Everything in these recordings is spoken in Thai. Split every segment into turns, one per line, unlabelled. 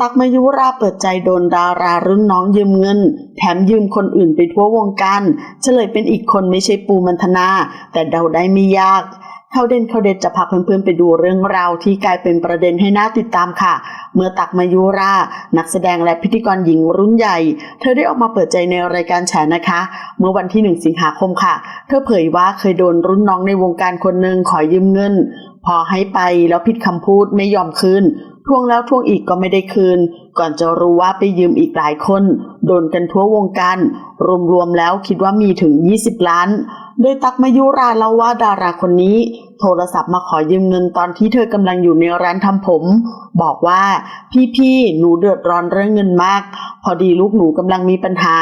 ตักมายุราเปิดใจโดนดารารุ่นน้องยืมเงิน แถมยืมคนอื่นไปทั่ววงการเฉลยเป็นอีกคนไม่ใช่ปูมันธนา แต่เดาได้ไม่ยาก เขาเดนเขาเด็ดจะพาเพื่อนๆไปดูเรื่องราวที่กลายเป็นประเด็นให้น่าติดตามค่ะ เมื่อตักมายุรา นักแสดงและพิธีกรหญิงรุ่นใหญ่ เธอได้ออกมาเปิดใจในรายการแฉนะคะ เมื่อวันที่หนึ่งสิงหาคมค่ะ เธอเผยว่าเคยโดนรุ่นน้องในวงการคนหนึ่งขอยืมเงิน พอให้ไปแล้วผิดคำพูดไม่ยอมคืนทวงแล้วทวงอีกก็ไม่ได้คืน ก่อนจะรู้ว่าไปยืมอีกหลายคน โดนกันทั่ววงการ รวมๆแล้วคิดว่ามีถึง 20 ล้าน โดยตักมายุราเล่าว่าดาราคนนี้ โทรศัพท์มาขอยืมเงินตอนที่เธอกำลังอยู่ในร้านทำผม บอกว่าพี่ๆหนูเดือดร้อนเรื่องเงินมาก พอดีลูกหนูกำลังมีปัญหา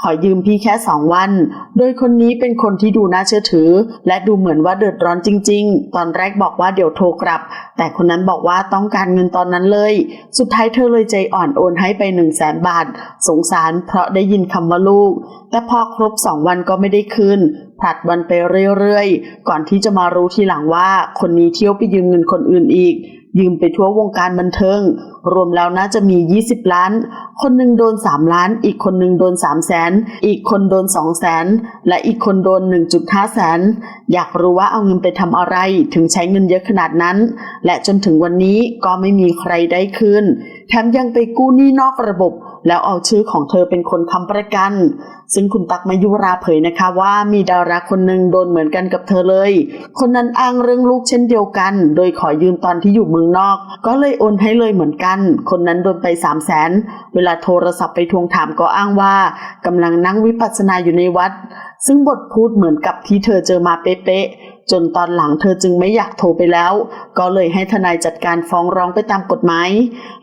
ขอยืมพี่แค่สองวัน โดยคนนี้เป็นคนที่ดูน่าเชื่อถือ และดูเหมือนว่าเดือดร้อนจริง ๆ ตอนแรกบอกว่าเดี๋ยวโทรกลับ แต่คนนั้นบอกว่าต้องการเงินตอนนั้นเลย สุดท้ายเธอเลยใจอ่อนโอนให้ไป1นึ่งแสนบาท สงสารเพราะได้ยินคำว่าลูก แต่พอครบสองวันก็ไม่ได้คืนผลัดวันไปเรื่อยๆ ก่อนที่จะมารู้ทีหลังว่าคนนี้เที่ยวไปยืมเงินคนอื่นอีก ยืมไปทั่ววงการบันเทิง รวมแล้วน่าจะมี 20 ล้าน คนหนึ่งโดน 3 ล้าน อีกคนหนึ่งโดน 3 แสน อีกคนโดน 2 แสน และอีกคนโดน 1.5 แสน อยากรู้ว่าเอาเงินไปทำอะไรถึงใช้เงินเยอะขนาดนั้น และจนถึงวันนี้ก็ไม่มีใครได้คืนแถมยังไปกู้หนี้นอกระบบ แล้วเอาชื่อของเธอเป็นคนค้ำประกัน ซึ่งคุณตักมายุราเผยนะคะว่ามีดาราคนหนึ่งโดนเหมือนกันกับเธอเลย คนนั้นอ้างเรื่องลูกเช่นเดียวกัน โดยขอยืมตอนที่อยู่เมืองนอก ก็เลยโอนให้เลยเหมือนกัน คนนั้นโดนไป3 0 0แสนเวลาโทรศัพท์ไปทวงถามก็อ้างว่ากำลังนั่งวิปัสสนาอยู่ในวัด ซึ่งบทพูดเหมือนกับที่เธอเจอมาเป๊ะๆ จนตอนหลังเธอจึงไม่อยากโทรไปแล้ว ก็เลยให้ทนายจัดการฟ้องร้องไปตามกฎหมาย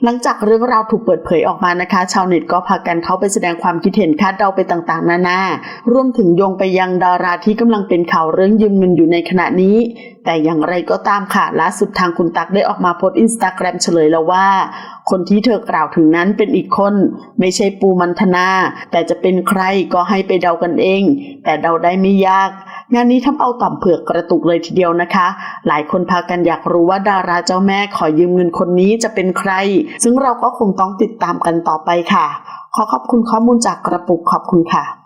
หลังจากเรื่องราวถูกเปิดเผยออกมานะคะ ชาวเน็ตก็พากันเข้าไปแสดงความคิดเห็นคาดเดาไปต่างๆ นานารวมถึงโยงไปยังดาราที่กำลังเป็นข่าวเรื่องยืมเงินอยู่ในขณะนี้ แต่อย่างไรก็ตามค่ะล่าสุดทางคุณตักได้ออกมาโพสต์อินสตาแกรมเฉลยแล้วว่า คนที่เธอกล่าวถึงนั้นเป็นอีกคน ไม่ใช่ปูมันธนา แต่จะเป็นใครก็ให้ไปเดากันเอง แต่เดาได้ไม่ยาก งานนี้ทำเอาต่อมเผือกกระตุกเลยทีเดียวนะคะ หลายคนพากันอยากรู้ว่าดาราเจ้าแม่ขอยืมเงินคนนี้จะเป็นใคร ซึ่งเราก็คงต้องติดตามกันต่อไปค่ะ ขอขอบคุณข้อมูลจากกระปุกขอบคุณค่ะ